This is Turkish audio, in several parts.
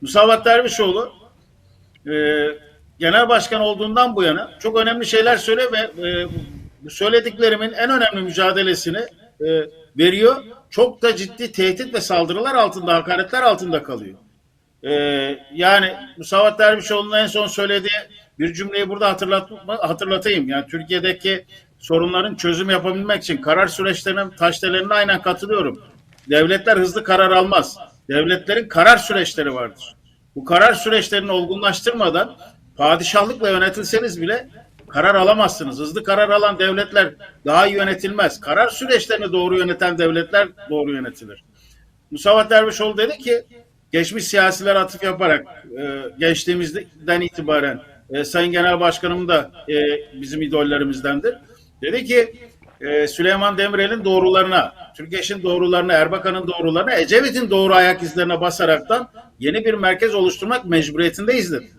Musavat Dervişoğlu e, genel başkan olduğundan bu yana çok önemli şeyler söylüyor ve e, bu söylediklerimin en önemli mücadelesini e, veriyor. Çok da ciddi tehdit ve saldırılar altında, hakaretler altında kalıyor. E, yani Musavat Dervişoğlu'nun en son söylediği bir cümleyi burada hatırlatma, hatırlatayım. Yani Türkiye'deki sorunların çözüm yapabilmek için karar süreçlerinin taşdelerine aynen katılıyorum. Devletler hızlı karar almaz. Devletlerin karar süreçleri vardır. Bu karar süreçlerini olgunlaştırmadan padişahlıkla yönetilseniz bile karar alamazsınız. Hızlı karar alan devletler daha iyi yönetilmez. Karar süreçlerini doğru yöneten devletler doğru yönetilir. Musavat Dervişoğlu dedi ki geçmiş siyasiler atıf yaparak e, gençliğimizden itibaren e, Sayın Genel Başkanım da e, bizim idollerimizdendir. Dedi ki e, Süleyman Demirel'in doğrularına, Türkeş'in doğrularına, Erbakan'ın doğrularına, Ecevit'in doğru ayak izlerine basaraktan yeni bir merkez oluşturmak mecburiyetindeyiz dedi.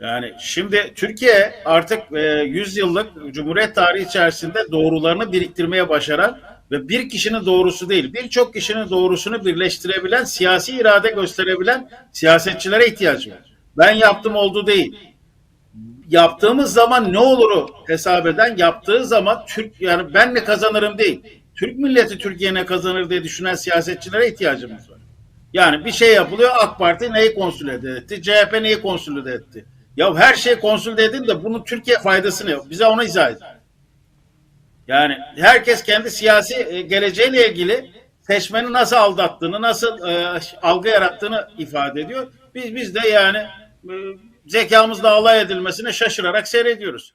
Yani şimdi Türkiye artık e, 100 yıllık Cumhuriyet tarihi içerisinde doğrularını biriktirmeye başaran ve bir kişinin doğrusu değil, birçok kişinin doğrusunu birleştirebilen, siyasi irade gösterebilen siyasetçilere ihtiyacı var. Ben yaptım oldu değil. Yaptığımız zaman ne oluru hesap eden, yaptığı zaman Türk yani ben ne kazanırım değil. Türk milleti Türkiye ne kazanır diye düşünen siyasetçilere ihtiyacımız var. Yani bir şey yapılıyor AK Parti neyi konsolide etti? CHP neyi konsolide etti? Ya her şey konsolide edin de bunun Türkiye faydası ne? Bize onu izah edin. Yani herkes kendi siyasi e, geleceğiyle ilgili seçmeni nasıl aldattığını, nasıl e, algı yarattığını ifade ediyor. Biz biz de yani e, zekamızla alay edilmesine şaşırarak seyrediyoruz.